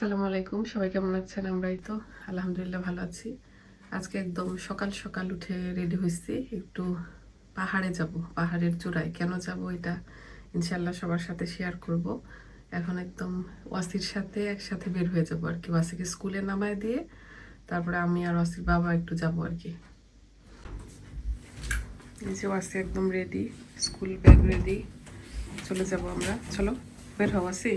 আসসালামু আলাইকুম। সবাই কেমন আছেন? আমরাই তো আলহামদুলিল্লাহ ভালো আছি। আজকে একদম সকাল সকাল উঠে রেডি হয়েছি। একটু পাহাড়ে যাব, পাহাড়ের চূড়ায়। কেন যাব এটা ইনশাল্লাহ সবার সাথে শেয়ার করব। এখন একদম ওয়াসির সাথে একসাথে বের হয়ে যাব আর কি। ওয়াসিকে স্কুলে নামায় দিয়ে তারপরে আমি আর ওয়াসির বাবা একটু যাব আর কি। এই যে ওয়াসি একদম রেডি স্কুল ব্যাগ রেডি চলে যাব আমরা। চলো, বের হও ওয়াসি।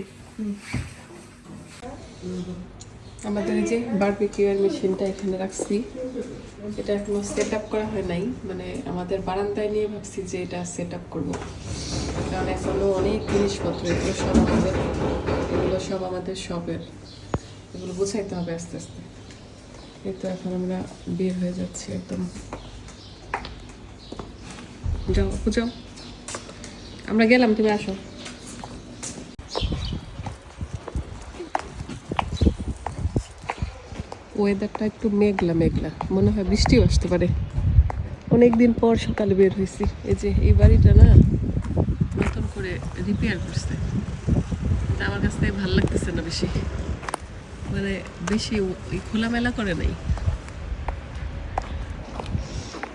আমাদের যে বারবিকিউয়ের মেশিনটা এখানে রাখছি। এটা এখনও সেট আপ করা হয় নাই। মানে আমাদের বারান্দায় নিয়ে ভাবছি যে এটা সেট আপ করব। কারণ এখনও অনেক জিনিসপত্র, এগুলো সব আমাদের, এগুলো সব আমাদের শপের এগুলো বোঝাইতে হবে আস্তে আস্তে। এই তো এখন আমরা বের হয়ে যাচ্ছি একদম। যাও যাও। আমরা গেলাম, তুমি আসো। ওয়েদারটা একটু মেঘলা মেঘলা। মনে হয় বৃষ্টিও আসতে পারে। অনেক দিন পর সকালে বের হয়েছি। এই যে, এই বাড়িটা না নতুন করে রিপেয়ার করছে। আমার কাছ থেকে ভালো লাগতেছে না বেশি। মানে বেশি খোলামেলা করে নাই।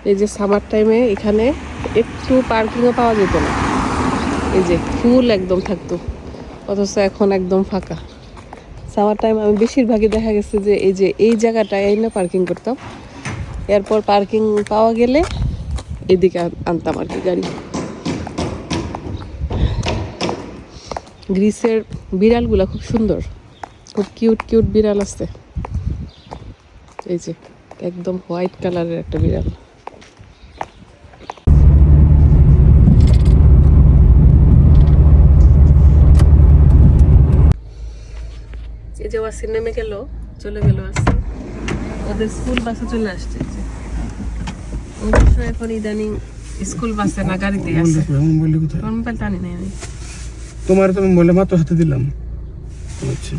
এই যে সামার টাইমে এখানে একটু পার্কিংও পাওয়া যেত না। এই যে ফুল একদম থাকতো। অথচ এখন একদম ফাঁকা। সামার টাইম আমি বেশিরভাগই দেখা গেছে যে এই যে এই জায়গাটায় না পার্কিং করতাম। এরপর পার্কিং পাওয়া গেলে এদিকে আনতাম আর কি গাড়ি। গ্রিসের বিড়ালগুলা খুব সুন্দর। খুব কিউট কিউট বিড়াল আছে। এই যে, একদম হোয়াইট কালারের একটা বিড়াল। ওয়াসির নেমে গেল চলে গেল ওয়াসি ওদের স্কুল বাসে চলে আসছে অবশ্য এখন ইদানিং স্কুল বাসে না গাড়িতে মোবাইল টানি নাই আমি। তোমার তো মাত্র হাতে দিলাম। আচ্ছা।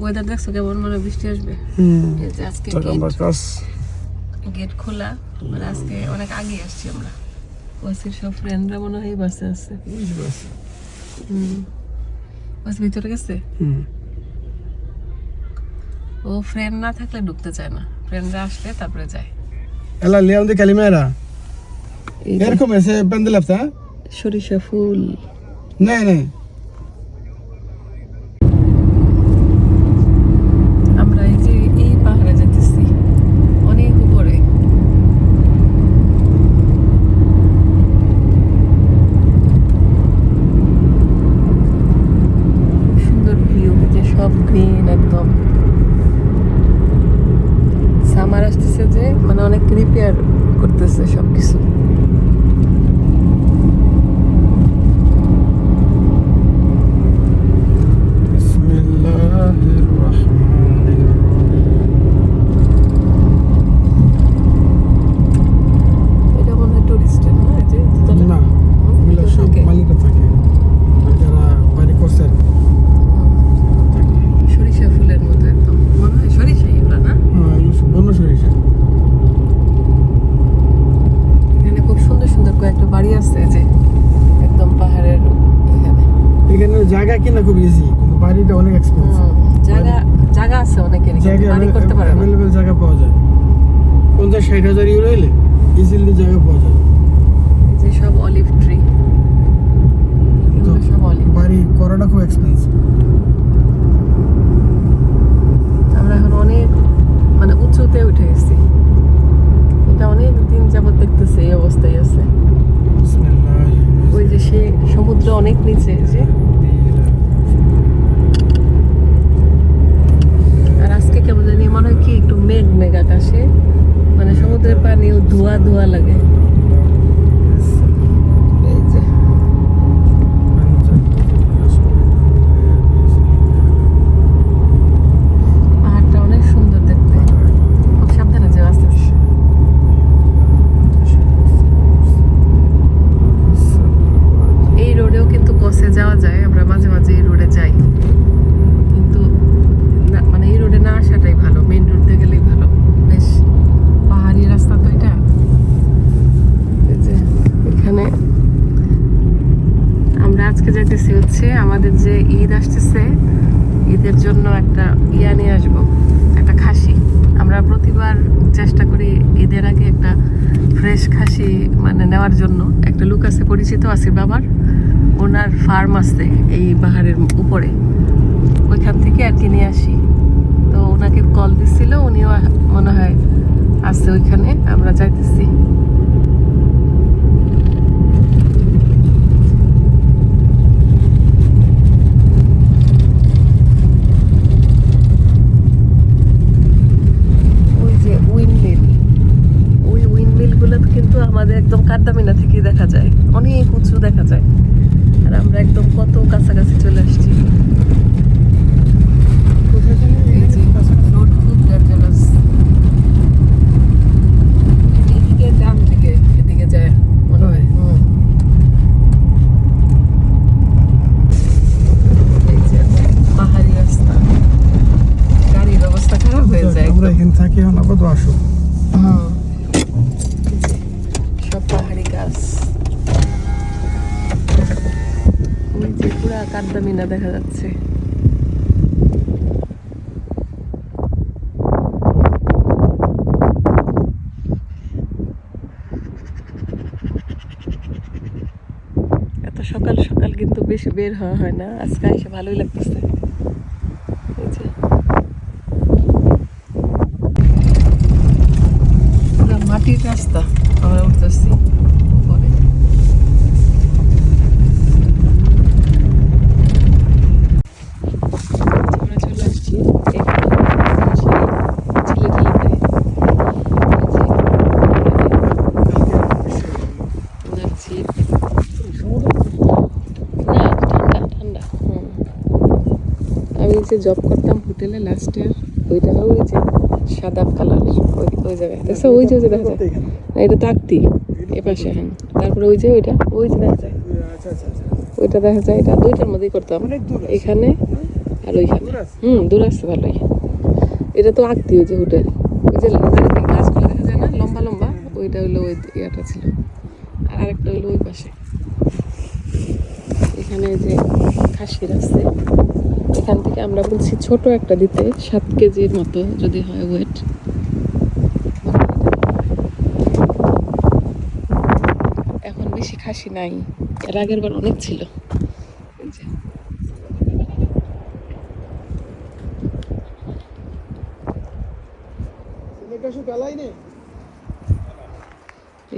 ওয়েদার দেখছ কেমন? মনে বৃষ্টি আসবে? আজকে গেট খোলা। মানে আজকে অনেক আগে আসছি আমরা। ওয়াসির সব ফ্রেন্ডরা মনে হয় বাসে আছে। হুম। বাস ভিতরে গেছে? হুম। ও ফ্রেন্ড না থাকলে ঢুকতে চায় না। ফ্রেন্ডরা আসলে তারপরে যায়। এলা লিয়াম দি কালিমেরা এরকম এসে পেন্ডেল লাফতা সরিষা ফুল। না না আমরা এই যে এই পাহাড়ে যেতেছি অনেক উপরে সুন্দর ভিউ যে সব গ্রিন একদম সামার আসতেছে যে মানে অনেক রিপেয়ার করতেছে সব কিছু বিসমিল্লাহির রহমানির রহিম এটা মনে হয় টুরিস্টের না এই যে দুতলা? না হুম, এগুলো সব থাকে। মালিকা থাকে আর যারা বাড়ি করছে আর কি, তারা থাকে। সরিষা ফুলের মতো একদম মনে হয় সরিষাই এগুলো না হ্যাঁ এগুলো সব বন্য সরিষা এখানে খুব সুন্দর সুন্দর কয়েকটা বাড়ি আছে এই যে একদম পাহাড়ের এখানে জায়গা কিনা খুব ইজি কিন্তু বাড়িটা অনেক এক্সপেন্সিভ জায়গা জায়গা আছে অনেকের বাড়ি করতে পারে না। জায়গা পাওয়া যায়। পঞ্চাশ ষাট হাজার ইউরো এলে ইজিলি জায়গা পাওয়া যায়। যে সব অলিভ ট্রি সব অলিভ বাড়ি করাটা খুব এক্সপেন্সিভ আমরা এখন অনেক মানে উঁচুতে উঠে গেছি। এটা অনেক দিন যাবত দেখতেছি এই অবস্থায় আছে। ওই যে সে সমুদ্র অনেক নিচে যে। আর আজকে কেমন জানি মনে হয় কি একটু মেঘ মেঘ আকাশে। মানে সমুদ্রের পানিও ধোয়া ধোয়া লাগে এই যে পাহাড়টা অনেক সুন্দর দেখতে খুব সাবধানে যাও আস্তে আস্তে এই রোডেও কিন্তু বসে যাওয়া যায় আমরা মাঝে মাঝে এই রোডে যাই কিন্তু না মানে এই রোডে না আসাটাই ভালো মেইন রোড দিয়ে গেলেই ভালো বেশ পাহাড়ি রাস্তা তো এটা আজকে যাইতেছি হচ্ছে আমাদের যে ঈদ আসতেছে, ঈদের জন্য একটা ইয়া নিয়ে আসব, একটা খাসি। আমরা প্রতিবার চেষ্টা করি ঈদের আগে একটা ফ্রেশ খাসি মানে নেওয়ার জন্য। একটা লুক আছে, পরিচিত আসির বাবার, ওনার ফার্ম আছে এই পাহাড়ের উপরে। ওইখান থেকে আর কি নিয়ে আসি। তো ওনাকে কল দিছিল, উনিও মনে হয় আছে ওইখানে, আমরা যাইতেছি ওই যে উইন্ডমিল ওই উইন্ডমিলগুলো কিন্তু আমাদের থেকেই থেকে দেখা যায়। অনেক উঁচু দেখা যায়। আর আমরা একদম কত কাছাকাছি চলে আসছি এই যে রোড খুব ডেঞ্জারাস এদিকে ডান থেকে এদিকে যায় মনে হয় হুম। এই যে পাহাড়ি রাস্তা গাড়ির অবস্থা খারাপ হয়ে যায় আমরা একদম। এখানে থাকি এখন আপাতত আসো হুম। সব পাহাড়ি গাছ ওই যে পুরা কাদ্দামিনা দেখা যাচ্ছে। সকাল সকাল কিন্তু বেশি বের হওয়া হয় না। আজকে এসে ভালোই লাগতেছে এই যে পুরো মাটির রাস্তা আমরা উঠতেছি পরে আমরা চলে আসছি এখানে সেই ছেলে ছেলে যাচ্ছি না ঠান্ডা ঠান্ডা হুম আমি যে জব করতাম হোটেলে লাস্টের ওইটা ওই যে সাদা কালার ওই ওই জায়গায়। দেখছ ওই যে দেখা। যায় না এটা তাকতি এ পাশে হ্যাঁ। তারপরে ওই যে ওইটা ওই যে দেখা যায়। আচ্ছা আচ্ছা আচ্ছা। ওইটা দেখা যায় এটা দুইটার মধ্যেই করতাম। এখানে আর ওইখানে। হুম দূর আসছে ভালোই। এটা তো আঁকতি ওই যে হোটেল ওই যে গাছগুলো দেখা যায় না লম্বা লম্বা ওইটা হইল ওই ইয়াটা ছিল। আর আরেকটা হইল ওই পাশে। এখানে যে খাসির আছে। এখান থেকে আমরা বলছি ছোট একটা দিতে, সাত কেজির মতো যদি হয় ওয়েট এখন বেশি খাসি নাই। এর আগের বার অনেক ছিল।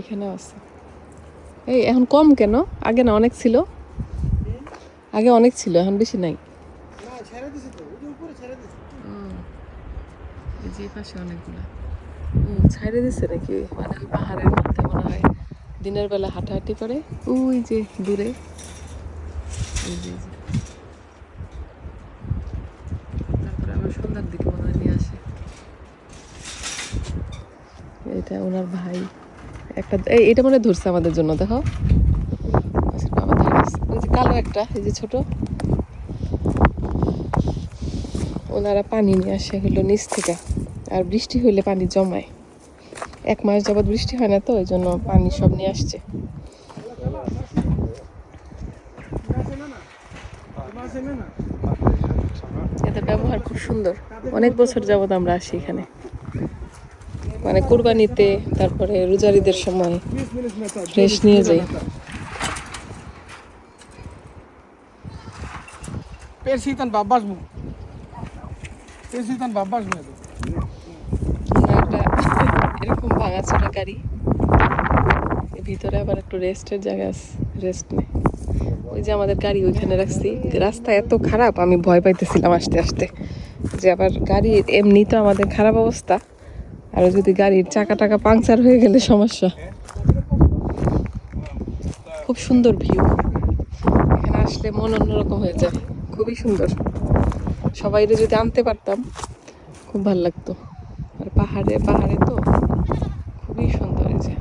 এখানেও আছে। এই, এখন কম কেন? আগে না অনেক ছিল? আগে অনেক ছিল, এখন বেশি নাই। দিচ্ছে নাকি? মানে পাহাড়ের মধ্যে মনে হয় দিনের বেলা হাঁটাহাঁটি করে। ওই যে দূরে। আবার সন্ধ্যার দিকে মনে হয় নিয়ে আসে। এটা ওনার ভাই। একটা এটা মনে ধরছে আমাদের জন্য দেখো বাবা যে কালো একটা, এই যে ছোট। ওনারা পানি নিয়ে আসে হলো নিচ থেকে। আর বৃষ্টি হইলে পানি জমায়। এক মাস যাবৎ বৃষ্টি হয় না তো, ওই জন্য পানি সব নিয়ে আসছে। এদের ব্যবহার খুব সুন্দর। অনেক বছর যাবৎ আমরা আসি এখানে। মানে কুরবানিতে, তারপরে রোজারিদের সময় ফ্রেশ নিয়ে যাই। পেরসিতান বাব্বাস বাব্বাস মু একটা এরকম ভাঙাচোরা গাড়ি। ভিতরে আবার একটু রেস্টের জায়গা আছে রেস্ট নেই ওই যে আমাদের গাড়ি ওইখানে রাখছি। রাস্তা এত খারাপ, আমি ভয় পাইতেছিলাম আসতে আসতে। যে আবার গাড়ির এমনি তো আমাদের খারাপ অবস্থা। আর যদি গাড়ির চাকা টাকা পাংচার হয়ে গেলে সমস্যা। খুব সুন্দর ভিউ এখানে আসলে মন অন্যরকম হয়ে যায়। খুবই সুন্দর। সবাইরে যদি আনতে পারতাম, খুব ভালো লাগতো। আর পাহাড়ে পাহাড়ে তো খুবই সুন্দর যে।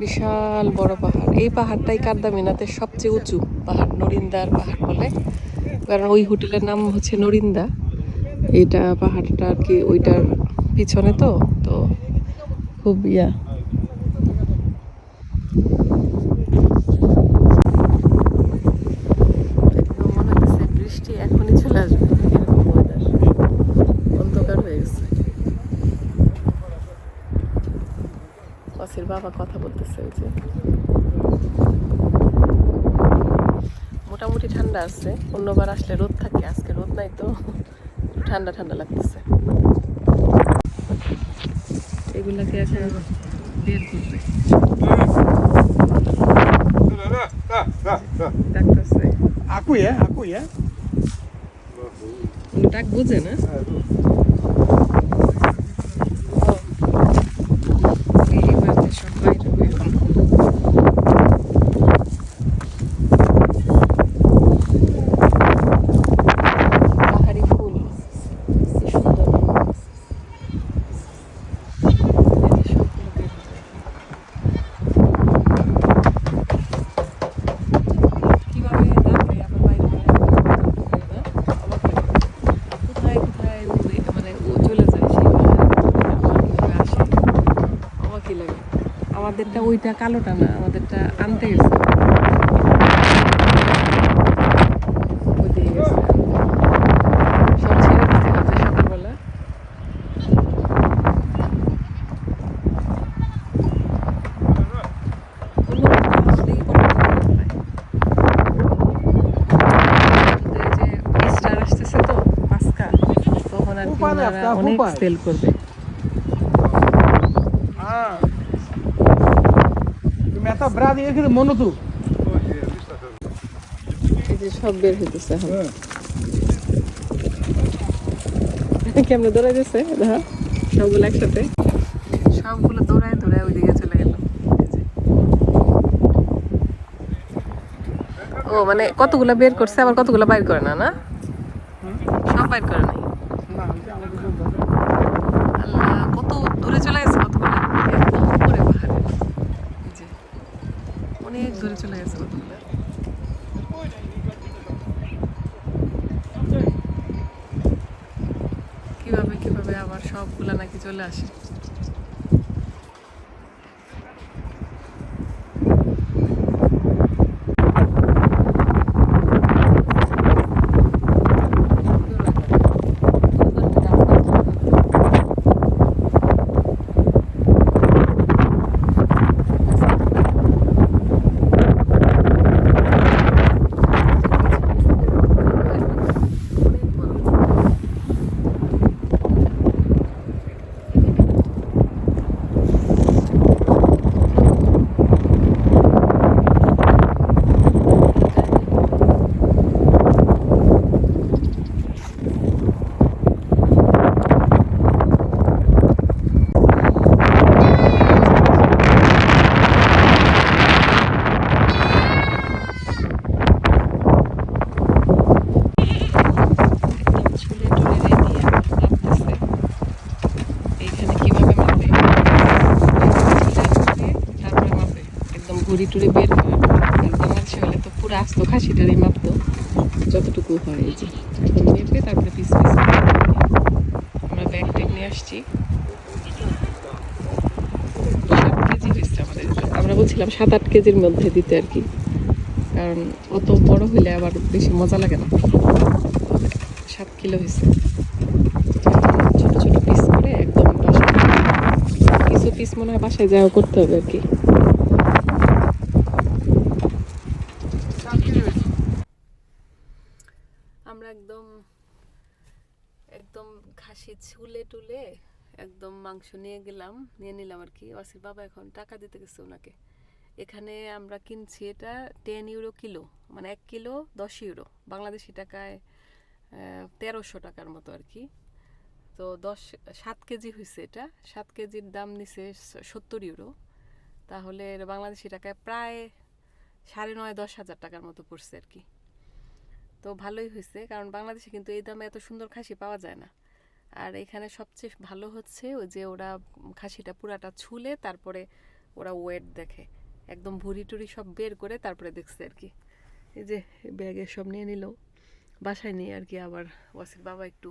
বিশাল বড় পাহাড়। এই পাহাড়টাই কার্দামিনাতে সবচেয়ে উঁচু পাহাড়, নরিন্দার পাহাড় বলে। কারণ ওই হোটেলের নাম হচ্ছে নরিন্দা। এইটা পাহাড়টা আর কি ওইটার পিছনে তো তো খুব ইয়া একদম মনে হচ্ছে বৃষ্টি এখনই চলে আসবে এরকম ওয়েদার অন্ধকার হয়ে গেছে অসির বাবা কথা বলতেছে ওই যে। মোটামুটি ঠান্ডা আছে অন্যবার আসলে রোদ থাকে আজকে রোদ নাই তো ঠান্ডা ঠান্ডা লাগতেছে। এগুলাকে এখন বের করবে। ডাকতেছে Aku ya, aku ডাক বুঝে না এই বাড়িতে সব বাইরে হয়ে গেল। পাহাড়ি ফুল কি সুন্দর এই যে সবগুলো বের হয়ে গেল। কীভাবে ডাকে আবার বাইরে বের হয় না? অবাক লাগে। কোথায় কোথায় উড়ে মানে ও চলে যায় সেই পাহাড়ে আবার কীভাবে আসে অবাকই লাগে আমাদেরটা ওইটা কালোটা না আমাদেরটা আনতে গেছে। ওইদিকে গেছে। সব ছেড়ে দিচ্ছিল যে সকালবেলা অন্য কোথাও আসলেই কোনো কিছু হয়। আমাদের যে ইস্টার আসতেছে তো পাস্কা তখন আর কি ফুপায় না, ওনারা একটা অনেক ফুপায়। সেল করবে Ah. Brada e aquele mono tu. সব বের হইতেছে এখন। কেমন দৌড়াই দিচ্ছে দেখা সবগুলো একসাথে। সবগুলো দৌড়ায় দৌড়ায় ওইদিকে চলে গেল। ও মানে কতগুলো বের করছে? আবার কতগুলো বাইর করে না না? সব বাইর করে নাই না এটা আমাদের জন্য আল্লাহ কত দূরে চলে গেছে কতগুলো একদম উপরে পাহাড়ে এই যে দূরে চলে গেছে কীভাবে কীভাবে আবার সবগুলা নাকি চলে আসে অনেক বড় একদম ছুলে টুলে রেডি মাপতেছে এইখানে কীভাবে মাপে ছুলে টুলে তারপরে মাপে একদম ঘুরি টুরি বের করে আর বাংলাদেশে হলে তো পুরো আস্ত খাসিটারই মাপতো যে এখন মেপে তারপরে পিস পিস আমরা ব্যাগ ট্যাগ নিয়ে আসছি। সাত কেজি হয়েছে আমাদের। আমরা বলছিলাম সাত আট কেজির মধ্যে দিতে আর কি। কারণ অত বড় হইলে আবার বেশি মজা লাগে না। সাত কিলো হয়েছে। ছোট ছোট পিস করে একদম কিছু পিস মনে হয় বাসায় যাওয়া করতে হবে আর কি আমরা একদম একদম খাসি ছুলে টুলে একদম মাংস নিয়ে গেলাম, নিয়ে নিলাম আর কি। ওয়াসির বাবা এখন টাকা দিতে গেছে ওনাকে। এখানে আমরা কিনছি এটা টেন ইউরো কিলো মানে এক কিলো দশ ইউরো বাংলাদেশি টাকায় তেরোশো টাকার মতো আর কি। তো দশ, সাত কেজি হয়েছে এটা। সাত কেজির দাম নিছে সত্তর ইউরো তাহলে বাংলাদেশি টাকায় প্রায় সাড়ে নয়, দশ হাজার টাকার মতো পড়ছে আর কি। তো ভালোই হয়েছে কারণ বাংলাদেশে কিন্তু এই দামে এত সুন্দর খাসি পাওয়া যায় না। আর এখানে সবচেয়ে ভালো হচ্ছে ওই যে ওরা খাসিটা পুরাটা ছুলে তারপরে ওরা ওয়েট দেখে। একদম ভুড়ি টুরি সব বের করে তারপরে দেখছে আর কি। এই যে ব্যাগে সব নিয়ে নিল। বাসায় নিয়ে আর কি আবার ওয়াসির বাবা একটু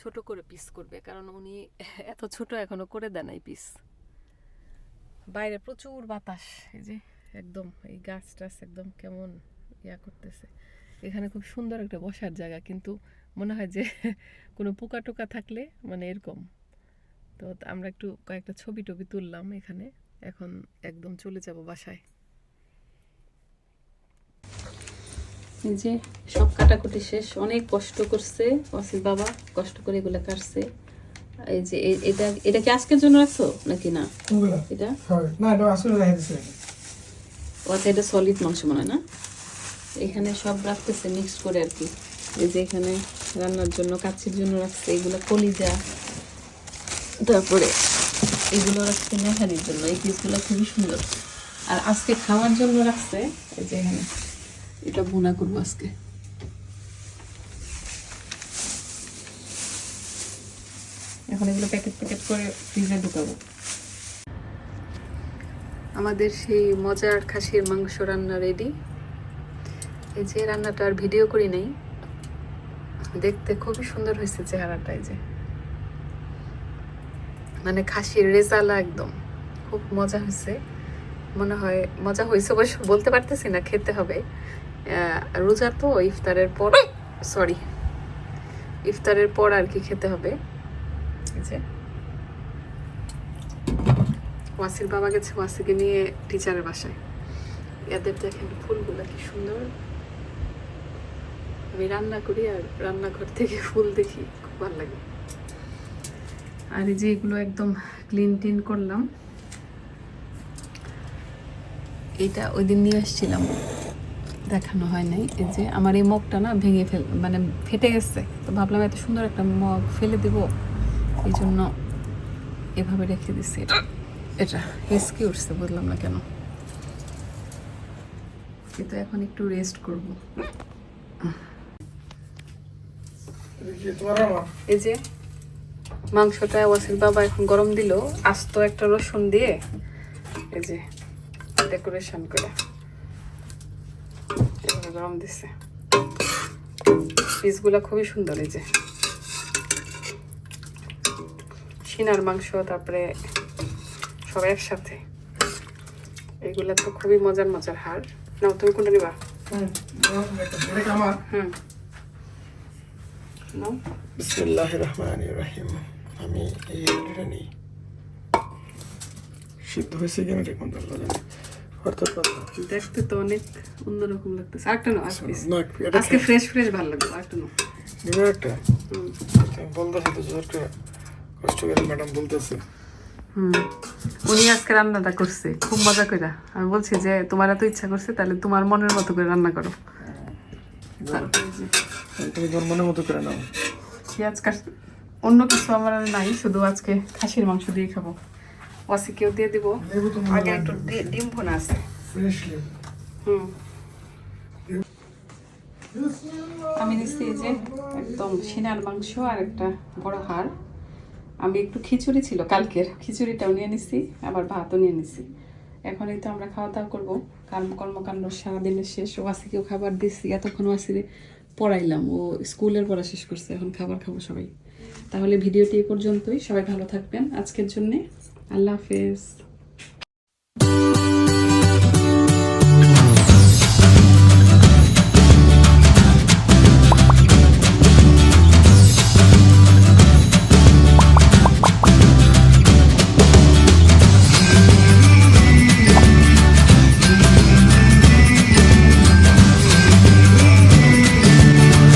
ছোট করে পিস করবে, কারণ উনি এত ছোট এখনও করে দেয় নাই পিস বাইরে প্রচুর বাতাস, এই যে একদম এই গাছ টাছ একদম কেমন ইয়া করতেছে। এখানে খুব সুন্দর একটা বসার জায়গা, কিন্তু মনে হয় যে কোনো পোকা টোকা থাকলে মানে এরকম। তো আমরা একটু কয়েকটা ছবি টবি তুললাম এখানে। এখন একদম চলে যাব বাসায়। এই যে সব কাটাকুটি শেষ অনেক কষ্ট করছে অসিত বাবা কষ্ট করে এগুলো কাটছে। এই যে এটা এটা কি আজকের জন্য রাখছো নাকি না? এটা? হয় না এটা আসলে রেখে দিছে ও আচ্ছা এটা সলিড মাংস মনে হয় না? এখানে সব রাখতেছে মিক্স করে আর কি। এই যে এখানে রান্নার জন্য, কাচ্ছির জন্য রাখছে, এগুলো কলিজা। তারপরে এগুলো রাখছে নেহারির জন্য, এই পিসগুলো খুবই সুন্দর। আর আজকে খাওয়ার জন্য রাখছে, এই যে এখানে, এটা বোনা করব আজকে। এখন এগুলো প্যাকেট প্যাকেট করে ফ্রিজে ঢুকাবো। আমাদের সেই মজার খাসির মাংস রান্না রেডি এই যে রান্নাটা আর ভিডিও করি নাই। দেখতে খুবই সুন্দর হয়েছে চেহারাটা যে। মানে খাসির রেজালা একদম। খুব মজা হয়েছে। মনে হয় মজা হয়েছে অবশ্য, বলতে পারতেছি না, খেতে হবে। রোজা তো ইফতারের পর সরি ইফতারের পর আর কি খেতে হবে। যে। ওয়াসির বাবা গেছে, ওয়াসিকে নিয়ে টিচারের বাসায়। এদের দেখেন ফুলগুলো কি সুন্দর। আমি রান্না করি আর রান্নাঘর থেকে ফুল দেখি, খুব ভালো লাগে। আর এই যে এগুলো একদম ক্লিন টিন করলাম। এইটা ওই দিন নিয়ে আসছিলাম। দেখানো হয় নাই। এই যে আমার এই মগটা না ভেঙে ফেল মানে ফেটে গেছে। তো ভাবলাম এত সুন্দর একটা মগ ফেলে দেব। এই জন্য এভাবে রেখে দিচ্ছি এটা। এটা হেসকে উঠছে, বুঝলাম না কেন। কিন্তু এখন একটু রেস্ট করব এটা কি তোমার আমার এই যে মাংসটা ওয়াসির বাবা এখন গরম দিল আস্ত একটা রসুন দিয়ে এই যে ডেকোরেশন করে এভাবে গরম দিছে। পিসগুলো খুবই সুন্দর এই যে। সিনার মাংস তারপরে সব একসাথে। এগুলা তো খুবই মজার মজার হাড় নাও তুমি কোনটা নিবা? হুম, হুম। নাও। বিসমিল্লাহ রহমান রহিম। আমি এই নিই। সিদ্ধ হয়েছে কিনা ঠিক মতো আল্লাহ জানে অর্থাৎ দেখতে তো অনেক অন্যরকম লাগতেছে। আরেকটা নাও এটা আজকে ফ্রেশ ফ্রেশ ভালো লাগবে। আরেকটা নাও। দিবে একটা? বলতেছি তো যে একটা কষ্ট করে ম্যাডাম বলতেছে। হুম। উনি আজকে রান্নাটা করছে খুব মজা করে আমি বলছি যে তোমার এত ইচ্ছা করছে তাহলে তোমার মনের মতো করে রান্না করো। আর এই যে তুমি তোমার মনের মতো করে নাও। পেঁয়াজ কাট অন্য কিছু আমার আর নাই শুধু আজকে খাসির মাংস দিয়ে খাব। ওয়াসিকেও দিয়ে দিব। আগে একটু ডিম ভোনা আছে। হুম। আমি নিচ্ছি এই যে একদম সিনার মাংস আর একটা বড় হাড়। আমি একটু খিচুড়ি ছিল কালকের খিচুড়িটাও নিয়ে নিছি আবার ভাতও নিয়ে নিছি। এখন এই তো আমরা খাওয়া দাওয়া করব। কার্ম কর্মকাণ্ড সারাদিনের শেষ। ওয়াসিকেও খাবার দিচ্ছি এতক্ষণ ওয়াসিরে পড়াইলাম। ও স্কুলের পড়া শেষ করছে, এখন খাবার খাব সবাই। তাহলে ভিডিওটি এ পর্যন্তই। সবাই ভালো থাকবেন। আজকের জন্যে আল্লাহ হাফেজ।